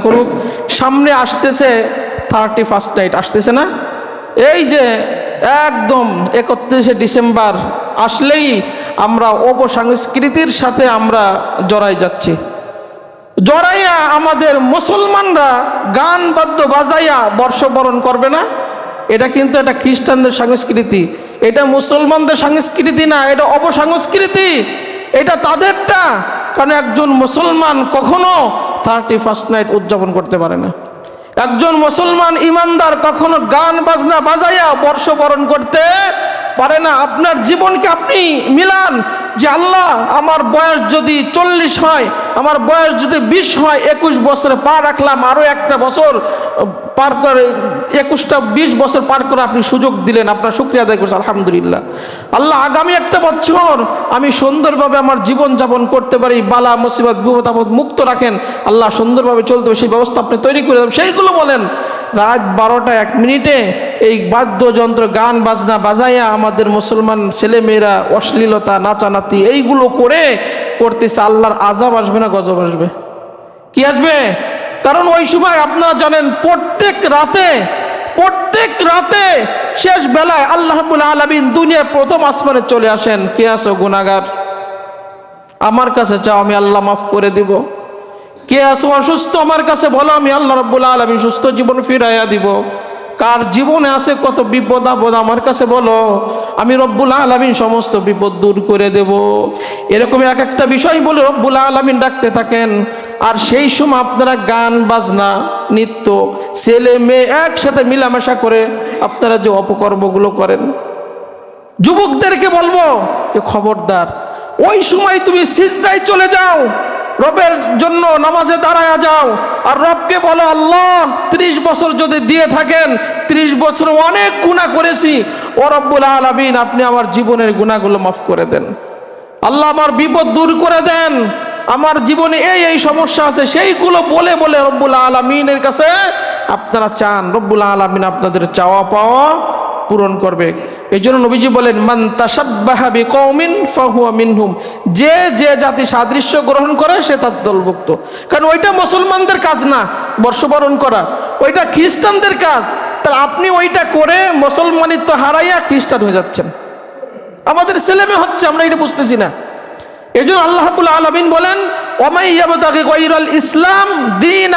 করুক। সামনে আসতেছে থার্টি ফার্স্ট নাইট আসতেছে না? এই যে একদম একত্রিশে ডিসেম্বর আসলেই আমরা অপসংস্কৃতির সাথে আমরা জড়াই যাচ্ছি। জড়াইয়া আমাদের মুসলমানরা গান বাদ্য বাজাইয়া বর্ষবরণ করবে না? এটা কিন্তু এটা খ্রিস্টানদের সংস্কৃতি। এটা মুসলমানদের সংস্কৃতি না, এটা অপসংস্কৃতি। এটা তাদেরটা। কারণ একজন মুসলমান কখনো থার্টি ফার্স্ট নাইট উদযাপন করতে পারে না। একজন মুসলমান ইমানদার কখনো গান, বাজনা বাজাইয়া বর্ষবরণ করতে পারে না। আপনার জীবনকে আপনি মিলান যে আল্লাহ, আমার বয়স যদি চল্লিশ হয়, আমার বয়স যদি বিশ হয়, একুশ বছরে পা রাখলাম, আরও একটা বছর পার করে, একুশটা বিশ বছর পার করে আপনি সুযোগ দিলেন। আপনার শুক্রিয়া আদায় করছেন আলহামদুলিল্লাহ। আল্লাহ, আগামী একটা বছর আমি সুন্দরভাবে আমার জীবন যাপন করতে পারি। বালা, মুসিবত, বিপদ, আপদ মুক্ত রাখেন। আল্লাহ সুন্দরভাবে চলতে হবে, সেই ব্যবস্থা আপনি তৈরি করে দেবেন। সেইগুলো বলেন, রাত বারোটা এক মিনিটে এই বাদ্যযন্ত্র, গান, বাজনা বাজাইয়া আমাদের মুসলমান ছেলেমেয়েরা অশ্লীলতা নাচানাতি এইগুলো করে করতেছে, আল্লাহর আজাব আসবে না, গজব আসবে? কি আসবে? কারণ ওই সময় আপনারা জানেন, প্রত্যেক রাতে প্রত্যেক রাতে শেষ বেলায় আল্লাহ আলমিন দুনিয়া প্রথম আসমানে চলে আসেন। কে আছো গুনাগার আমার কাছে চাও, আমি আল্লাহ মাফ করে দিব। কে আসো অসুস্থ, আমার কাছে বলো, আমি আল্লাহ রব্বুল আলমী সুস্থ জীবন ফিরাইয়া দিব। কার জীবনে আছে কত বিপদ আপদ, আমার কাছে বলো। আমি রব্বুল আলমিন সমস্ত বিপদ দূর করে দেব। এরকম এক একটা বিষয় বলে রব্বুল আলমিন ডাকতে থাকেন। আর সেই সময় আপনারা গান, বাজনা, নৃত্য, ছেলে মেয়ে একসাথে মিলামেশা করে আপনারা যে অপকর্মগুলো করেন। যুবকদেরকে বলব যে খবরদার, ওই সময় তুমি সিজদায় চলে যাও। রবের জন্য নামাজে দাঁড়ায়া যাও। আর রবকে বলো, আল্লাহ, ত্রিশ বছর যদি দিয়ে থাকেন, ত্রিশ বছর অনেক গুণা করেছি। ও রব্বুল আলমিন, আপনি আমার জীবনের গুণাগুলো মাফ করে দেন। আল্লাহ আমার বিপদ দূর করে দেন। আমার জীবনে এই এই সমস্যা আছে, সেইগুলো বলে বলে রব্বুল আলমিনের কাছে আপনারা চান। রব্বুল আলমিন আপনাদের চাওয়া পাওয়া পূরণ করবে। এই জন্য নবীজি বলেন, মান তাসাব্বাহাবি কৌমিন ফাহুয়া মিনহুম। যে যে জাতি সাদৃশ্য গ্রহণ করে, সে তার দলভুক্ত। কারণ ওইটা মুসলমানদের কাজ না, বর্ষবরণ করা। ওইটা খ্রিস্টানদের কাজ। তা আপনি ওইটা করে মুসলমানিত্ব হারাইয়া খ্রিস্টান হয়ে যাচ্ছেন। আমাদের ছেলেমেয়ে হচ্ছে, আমরা এটা বুঝতেছি না। এই জন্য আল্লাহ রাব্বুল আলামিন বলেন ইসলাম দিন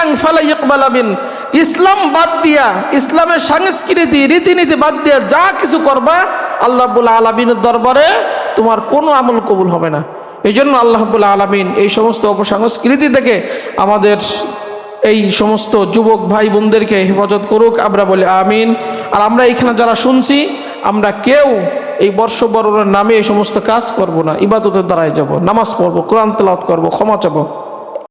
ইসলাম বাদ দিয়া, ইসলামের সংস্কৃতি, রীতিনীতি বাদ দিয়া যা কিছু করবা, আল্লাহ রাব্বুল আলামিনের দরবারে তোমার কোনো আমল কবুল হবে না। এই জন্য আল্লাহ রাব্বুল আলামিন এই সমস্ত অপসংস্কৃতি থেকে আমাদের এই সমস্ত যুবক ভাই বোনদেরকে হেফাজত করুক, আমরা বলি আমিন। আর আমরা এখানে যারা শুনছি, আমরা কেউ এই বর্ষ বরণের নামে এই সমস্ত কাজ করব না, ইবাদতের দ্বারাই যাব, নামাজ পড়ব, কোরআন তেলাওয়াত করব, ক্ষমা চাবো।